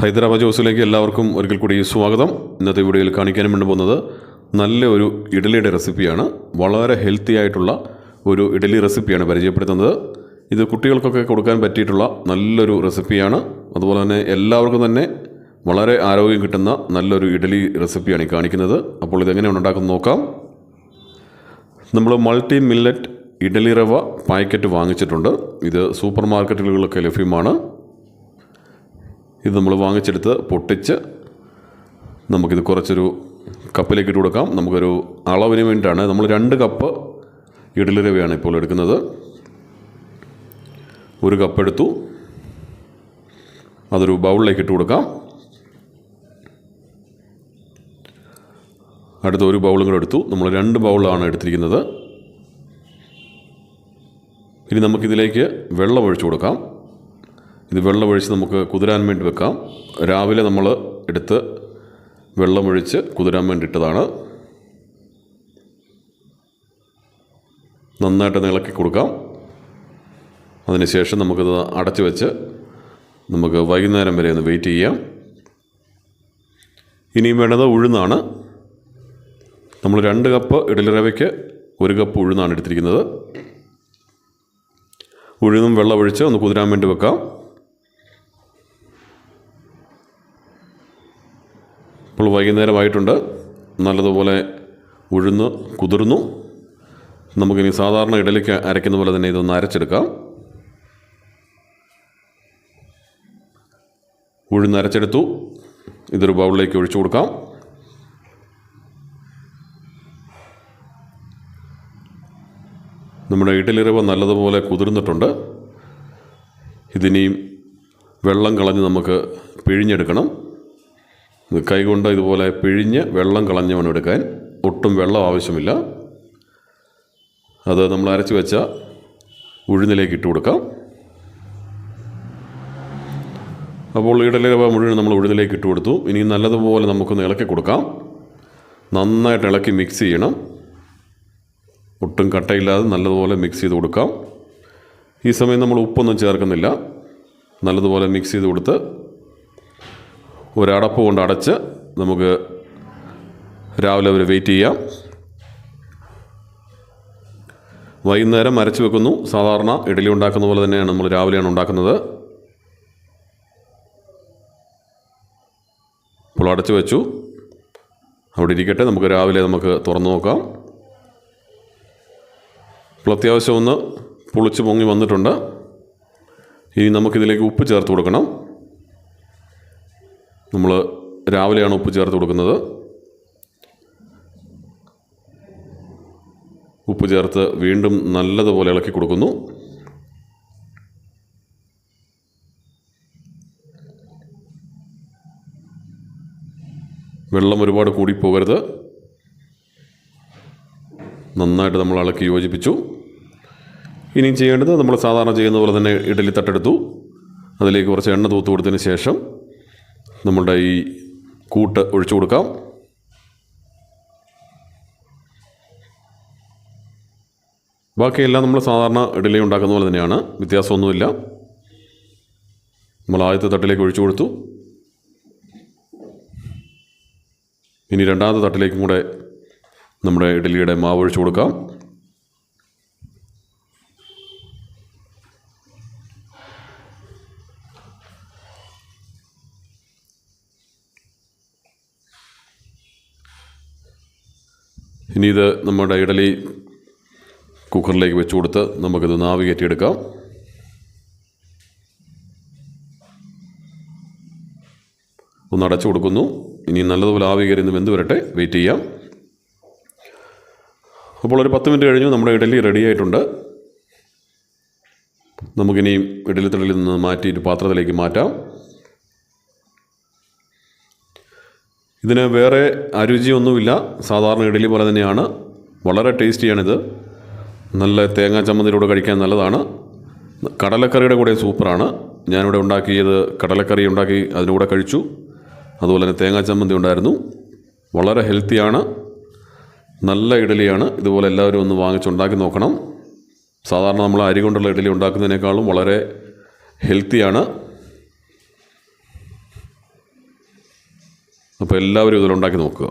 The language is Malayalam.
ഹൈദരാബാദ് ജോസിലേക്ക് എല്ലാവർക്കും ഒരിക്കൽ കൂടി സ്വാഗതം. ഇന്നത്തെ വീഡിയോയിൽ കാണിക്കാനും വേണ്ടി പോകുന്നത് നല്ല ഒരു ഇഡലിയുടെ റെസിപ്പിയാണ്. വളരെ ഹെൽത്തി ആയിട്ടുള്ള ഒരു ഇഡലി റെസിപ്പിയാണ് പരിചയപ്പെടുത്തുന്നത്. ഇത് കുട്ടികൾക്കൊക്കെ കൊടുക്കാൻ പറ്റിയിട്ടുള്ള നല്ലൊരു റെസിപ്പിയാണ്. അതുപോലെ തന്നെ എല്ലാവർക്കും തന്നെ വളരെ ആരോഗ്യം കിട്ടുന്ന നല്ലൊരു ഇഡലി റെസിപ്പിയാണ് ഈ കാണിക്കുന്നത്. അപ്പോൾ ഇതെങ്ങനെയാണ് ഉണ്ടാക്കുന്നത് നോക്കാം. നമ്മൾ മൾട്ടി മില്ലറ്റ് ഇഡലി റവ പാക്കറ്റ് വാങ്ങിച്ചിട്ടുണ്ട്. ഇത് സൂപ്പർ മാർക്കറ്റുകളിലൊക്കെ ലഭ്യമാണ്. ഇത് നമ്മൾ വാങ്ങിച്ചെടുത്ത് പൊട്ടിച്ച് നമുക്കിത് കുറച്ചൊരു കപ്പിലേക്ക് ഇട്ട് കൊടുക്കാം. നമുക്കൊരു അളവിന് വേണ്ടിയിട്ടാണ്. നമ്മൾ രണ്ട് കപ്പ് ഇഡലി രവയാണ് ഇപ്പോൾ എടുക്കുന്നത്. ഒരു കപ്പ് എടുത്തു. അതൊരു ബൗളിലേക്ക് ഇട്ട് കൊടുക്കാം. അടുത്ത ഒരു ബൗളും കൂടെ എടുത്തു. നമ്മൾ രണ്ട് ബൗളാണ് എടുത്തിരിക്കുന്നത്. ഇനി നമുക്കിതിലേക്ക് വെള്ളം ഒഴിച്ചു കൊടുക്കാം. ഇത് വെള്ളമൊഴിച്ച് നമുക്ക് കുതിരാൻ വേണ്ടി വെക്കാം. രാവിലെ നമ്മൾ എടുത്ത് വെള്ളമൊഴിച്ച് കുതിരാൻ വേണ്ടി ഇട്ടതാണ്. നന്നായിട്ട് ഇളക്കി കൊടുക്കാം. അതിനുശേഷം നമുക്കിത് അടച്ചു വെച്ച് നമുക്ക് വൈകുന്നേരം വരെ ഒന്ന് വെയിറ്റ് ചെയ്യാം. ഇനിയും വേണ്ടത് ഉഴുന്നാണ്. നമ്മൾ രണ്ട് കപ്പ് ഇഡലി റവയ്ക്ക് ഒരു കപ്പ് ഉഴുന്നാണ് എടുത്തിരിക്കുന്നത്. ഉഴുന്നും വെള്ളമൊഴിച്ച് ഒന്ന് കുതിരാൻ വേണ്ടി വെക്കാം. വൈകുന്നേരമായിട്ടുണ്ട്. നല്ലതുപോലെ ഉഴുന്ന് കുതിർന്നു. നമുക്കിനി സാധാരണ ഇഡലിക്ക് അരയ്ക്കുന്ന പോലെ തന്നെ ഇതൊന്ന് അരച്ചെടുക്കാം. ഉഴുന്ന് അരച്ചെടുത്തു. ഇതൊരു ബൗളിലേക്ക് ഒഴിച്ചു കൊടുക്കാം. നമ്മുടെ ഇഡലി റവ നല്ലതുപോലെ കുതിർന്നിട്ടുണ്ട്. ഇതിനിയും വെള്ളം കളഞ്ഞ് നമുക്ക് പിഴിഞ്ഞെടുക്കണം. കൈകൊണ്ട് ഇതുപോലെ പിഴിഞ്ഞ് വെള്ളം കളഞ്ഞ് വേണം എടുക്കാൻ ഒട്ടും വെള്ളം ആവശ്യമില്ല. അത് നമ്മൾ അരച്ച് വെച്ച ഉഴുന്നിലേക്ക് ഇട്ട് കൊടുക്കാം. അപ്പോൾ ഇടലരവ മുഴുവൻ നമ്മൾ ഉഴുന്നിലേക്ക് ഇട്ട് കൊടുത്തു. ഇനി നല്ലതുപോലെ നമുക്കൊന്ന് ഇളക്കി കൊടുക്കാം. നന്നായിട്ട് ഇളക്കി മിക്സ് ചെയ്യണം. ഒട്ടും കട്ടയില്ലാതെ നല്ലതുപോലെ മിക്സ് ചെയ്ത് കൊടുക്കാം. ഈ സമയം നമ്മൾ ഉപ്പൊന്നും ചേർക്കുന്നില്ല. നല്ലതുപോലെ മിക്സ് ചെയ്ത് കൊടുത്ത് ഒരടപ്പ് കൊണ്ട് അടച്ച് നമുക്ക് രാവിലെ വരെ വെയിറ്റ് ചെയ്യാം. വൈകുന്നേരം അരച്ച് വെക്കുന്നു. സാധാരണ ഇഡലി ഉണ്ടാക്കുന്ന പോലെ തന്നെയാണ് നമ്മൾ രാവിലെയാണ് ഉണ്ടാക്കുന്നത്. ഇപ്പോൾ അടച്ചു വെച്ചു. അവിടെ ഇരിക്കട്ടെ നമുക്ക് രാവിലെ നമുക്ക് തുറന്നു നോക്കാം. ഇപ്പോൾ അത്യാവശ്യം ഒന്ന് പുളിച്ച് പൊങ്ങി വന്നിട്ടുണ്ട്. ഇനി നമുക്കിതിലേക്ക് ഉപ്പ് ചേർത്ത് കൊടുക്കണം. നമ്മൾ രാവിലെയാണ് ഉപ്പ് ചേർത്ത് കൊടുക്കുന്നത്. ഉപ്പ് ചേർത്ത് വീണ്ടും നല്ലതുപോലെ ഇളക്കി കൊടുക്കുന്നു. വെള്ളം ഒരുപാട് കൂടിപ്പോകരുത് നന്നായിട്ട് നമ്മൾ ഇളക്കി യോജിപ്പിച്ചു. ഇനിയും ചെയ്യേണ്ടത് നമ്മൾ സാധാരണ ചെയ്യുന്ന പോലെ തന്നെ ഇഡലി തട്ടെടുത്തു. അതിലേക്ക് കുറച്ച് എണ്ണ തൂത്ത് കൊടുത്തതിന് ശേഷം നമ്മളുടെ ഈ കൂട്ട് ഒഴിച്ചു കൊടുക്കാം. ബാക്കിയെല്ലാം നമ്മൾ സാധാരണ ഇഡലി ഉണ്ടാക്കുന്ന പോലെ തന്നെയാണ്. വ്യത്യാസമൊന്നുമില്ല. നമ്മൾ ആദ്യത്തെ തട്ടിലേക്ക് ഒഴിച്ചു കൊടുത്തു. ഇനി രണ്ടാമത്തെ തട്ടിലേക്കും കൂടെ നമ്മുടെ ഇഡലിയുടെ മാവ് ഒഴിച്ചു കൊടുക്കാം. ഇനി ഇത് നമ്മുടെ ഇഡലി കുക്കറിലേക്ക് വെച്ച് കൊടുത്ത് നമുക്കിത് നാവ് കയറ്റിയെടുക്കാം. ഒന്ന് അടച്ചു കൊടുക്കുന്നു. ഇനി നല്ലതുപോലെ ആവി കയറി വെന്ത് വരട്ടെ. വെയിറ്റ് ചെയ്യാം. അപ്പോൾ ഒരു പത്ത് മിനിറ്റ് കഴിഞ്ഞു. നമ്മുടെ ഇഡലി റെഡി ആയിട്ടുണ്ട്. നമുക്കിനി ഇഡലി തടലിൽ നിന്ന് മാറ്റി ഒരു പാത്രത്തിലേക്ക് മാറ്റാം. ഇതിന് വേറെ അരുചിയൊന്നുമില്ല സാധാരണ ഇഡലി പോലെ തന്നെയാണ്. വളരെ ടേസ്റ്റിയാണിത്. നല്ല തേങ്ങാ ചമ്മന്തിയിലൂടെ കഴിക്കാൻ നല്ലതാണ്. കടലക്കറിയുടെ കൂടെ സൂപ്പറാണ്. ഞാനിവിടെ ഉണ്ടാക്കിയത് കടലക്കറി ഉണ്ടാക്കി അതിന്റെ കൂടെ കഴിച്ചു. അതുപോലെ തന്നെ തേങ്ങാ ചമ്മന്തി ഉണ്ടായിരുന്നു. വളരെ ഹെൽത്തിയാണ്. നല്ല ഇഡലിയാണ്. ഇതുപോലെ എല്ലാവരും ഒന്ന് വാങ്ങിച്ചുണ്ടാക്കി നോക്കണം. സാധാരണ നമ്മൾ അരി കൊണ്ടുള്ള ഇഡലി ഉണ്ടാക്കുന്നതിനേക്കാളും വളരെ ഹെൽത്തിയാണ്. അപ്പോൾ എല്ലാവരും ഇതിലുണ്ടാക്കി നോക്കുക.